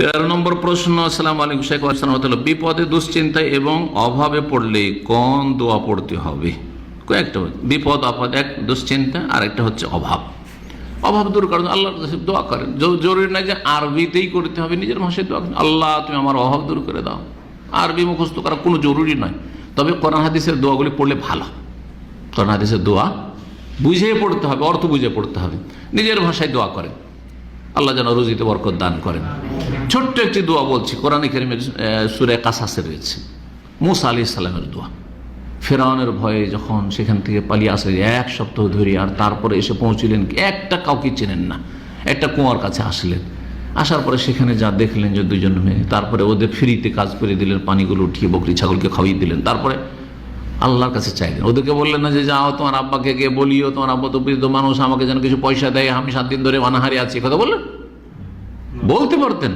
তেরো নম্বর প্রশ্ন, আসসালাম আলাইকুম, শেখ আসসালাম বিপদে, দুশ্চিন্তায় এবং অভাবে পড়লে কোন দোয়া পড়তে হবে? কয়েকটা বিপদ, আপদ, এক, দুশ্চিন্তা আর একটা হচ্ছে অভাব। অভাব দূর করেন আল্লাহর কাছে দোয়া করেন। জরুরি নয় যে আরবিতেই করতে হবে, নিজের ভাষায় দোয়া করেন। আল্লাহ, তুমি আমার অভাব দূর করে দাও। আরবি মুখস্থ করা কোনো জরুরি নয়। তবে কোরআন হাদিসের দোয়াগুলি পড়লে ভালো। কোরআন হাদিসের দোয়া বুঝে পড়তে হবে, অর্থ বুঝে পড়তে হবে। নিজের ভাষায় দোয়া করেন। আল্লাহ যেন রুজিতে বরকত দান করেন। ছোট্ট একটি দোয়া বলছি, কোরআন করিমের সুরে কাসাসে রয়েছে। মুসা আলি ইসলামের দোয়া। ফেরাউনের ভয়ে যখন সেখান থেকে পালিয়ে আসে, এক সপ্তাহ ধরে আর তারপরে এসে পৌঁছিলেন, একটা কাউকে চেনেন না। একটা কুয়ার কাছে আসলেন। আসার পরে সেখানে যা দেখলেন যে দুজন মেয়ে, তারপরে ওদের ফ্রিতে কাজ করে দিলেন, পানিগুলো উঠিয়ে বকরি ছাগলকে খাওয়িয়ে দিলেন। তারপরে আল্লাহর কাছে চাইলেন। ওদেরকে বললেন না যে, যাও, তোমার আব্বাকে গিয়ে বলিও, তোমার আব্বা তো বৃদ্ধ মানুষ, আমাকে যেন কিছু পয়সা দেয়, আমি সাত দিন ধরে অনাহারি আছি। কথা বললেন? বলতে পারতেন।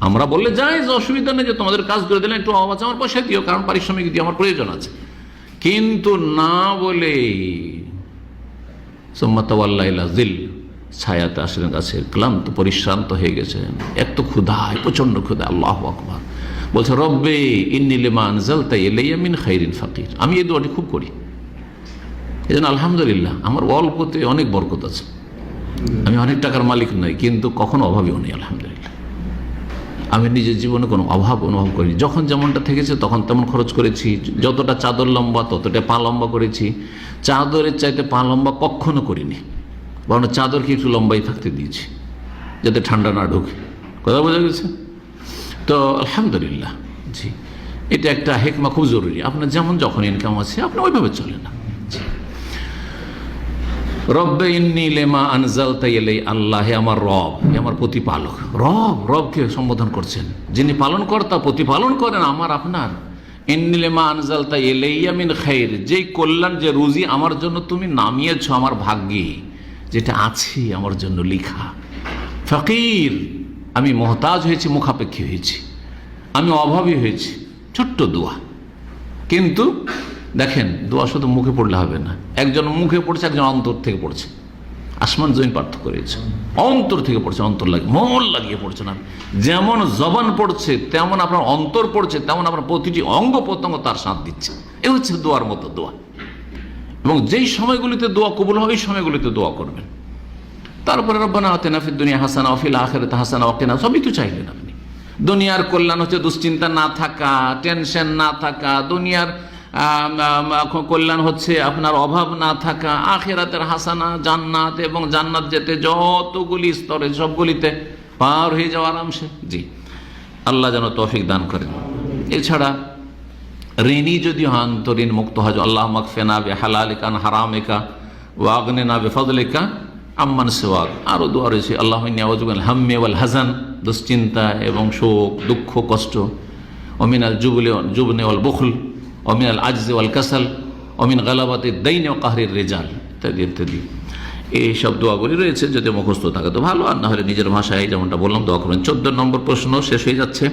আমরা বললে, যাই, যে অসুবিধা নেই যে, তোমাদের কাজ করে দিলে একটু অভাব আছে, আমার পয়সা দিও, কারণ পারিশ্রমিক দিয়ে আমার প্রয়োজন আছে। কিন্তু না বলে দিল ছায়াতে আসলেন গাছে ক্লান্ত, পরিশ্রান্ত হয়ে গেছেন। এত ক্ষুধায় প্রচণ্ড ক্ষুধা আল্লাহ আকবর। বলছে, রব্বে এলাইয়ামিন খাইরিন ফাকির। আমি এই দোয়াটি খুব করি। এই জন্য আলহামদুলিল্লাহ, আমার অল্পতে অনেক বরকত আছে। আমি অনেক টাকার মালিক নই, কিন্তু কখনো অভাবীও নেই, আলহামদুলিল্লাহ। আমি নিজের জীবনে কোনো অভাব অনুভব করিনি। যখন যেমনটা থেকেছে, তখন তেমন খরচ করেছি। যতটা চাদর লম্বা, ততটা পা লম্বা করেছি। চাদরের চাইতে পা লম্বা কখনো করিনি। বরং চাদরকে একটু লম্বাই থাকতে দিয়েছি, যাতে ঠান্ডা না ঢোকে। কথা বোঝা গেছে? তো আলহামদুলিল্লাহ। জি। এটা একটা হেকমা খুব জরুরি। আপনার যেমন যখন ইনকাম আছে আপনি ওইভাবে চলে না। রব্বে ইন্নি লেমা আনজাল তাইলে আল্লাহ হে আমার রব হে আমার প্রতিপালক। রব রবকে সম্বোধন করছেন। যিনি পালন কর্তা প্রতিপালন করেন আমার আপনার। ইন্নি লেমা আনজাল তাইলে মিন খাইর যেই কল্যাণ যে রুজি আমার জন্য তুমি নামিয়েছ আমার ভাগ্যে যেটা আছে আমার জন্য লিখা। ফকির আমি মহতাজ হয়েছি, মুখাপেক্ষী হয়েছি। আমি অভাবী হয়েছি, ছোট্ট দোয়া। কিন্তু দেখেন, দোয়া শুধু মুখে পড়লে হবে না। একজন মুখে পড়ছে, একজন অন্তর থেকে পড়ছে। আসমান জমিন পার্থক্য রয়েছে। অন্তর থেকে পড়ছে, অন্তর লাগে মন লাগিয়ে পড়ছে না যেমন জবান পড়ছে, তেমন আপনার অন্তর পড়ছে, তেমন আপনার প্রতিটি অঙ্গ প্রত্যঙ্গ তার সাথ দিচ্ছে। এ হচ্ছে দোয়ার মতো দোয়া। এবং যেই সময়গুলিতে দোয়া কবুল হবে, ওই সময়গুলিতে দোয়া করবেন। তারপরে রব্বানা আতেনাফির দুনিয়া হাসানা অফিল আখেরাতে হাসানা অকেনা সবই তো চাইলেন আপনি। দুনিয়ার কল্যাণ হচ্ছে দুশ্চিন্তা না থাকা, টেনশন না থাকা, দুনিয়ার কল্যাণ হচ্ছে আপনার অভাব না থাকা, আখেরাতের হাসানা, জান্নাত এবং জান্নাত যেতে যতগুলি স্তরে, সবগুলিতে পার হয়ে যাওয়া আরামসে। জি, আল্লাহ যেন তৌফিক দান করেন। এছাড়া ঋণী যদি হন তো ঋণ মুক্ত হয় আল্লাহ মকফেনা বে হালালিকান হারামেকা ও আগ্নে না বে ফদলিকা আম্মান সেওয়াগ আরও দোয়া রয়েছে, আল্লাহ নিয়াজুল হাম্মে ওয়াল হাজান দুশ্চিন্তা এবং শোক, দুঃখ, কষ্ট। অমিনাল জুবলে জুবনে ওয়াল বখুল অমিনাল আজজে ওয়াল কাসাল অমিন গালাবাতে দৈন ও কাহরের রেজাল, ইত্যাদি ইত্যাদি। এই সব দোয়াগুলি রয়েছে, যদি মুখস্থ থাকে তো ভালো, আর না হলে নিজের ভাষায় যেমনটা বললাম, দোয়া করবেন চোদ্দ নম্বর প্রশ্ন শেষ হয়ে যাচ্ছে।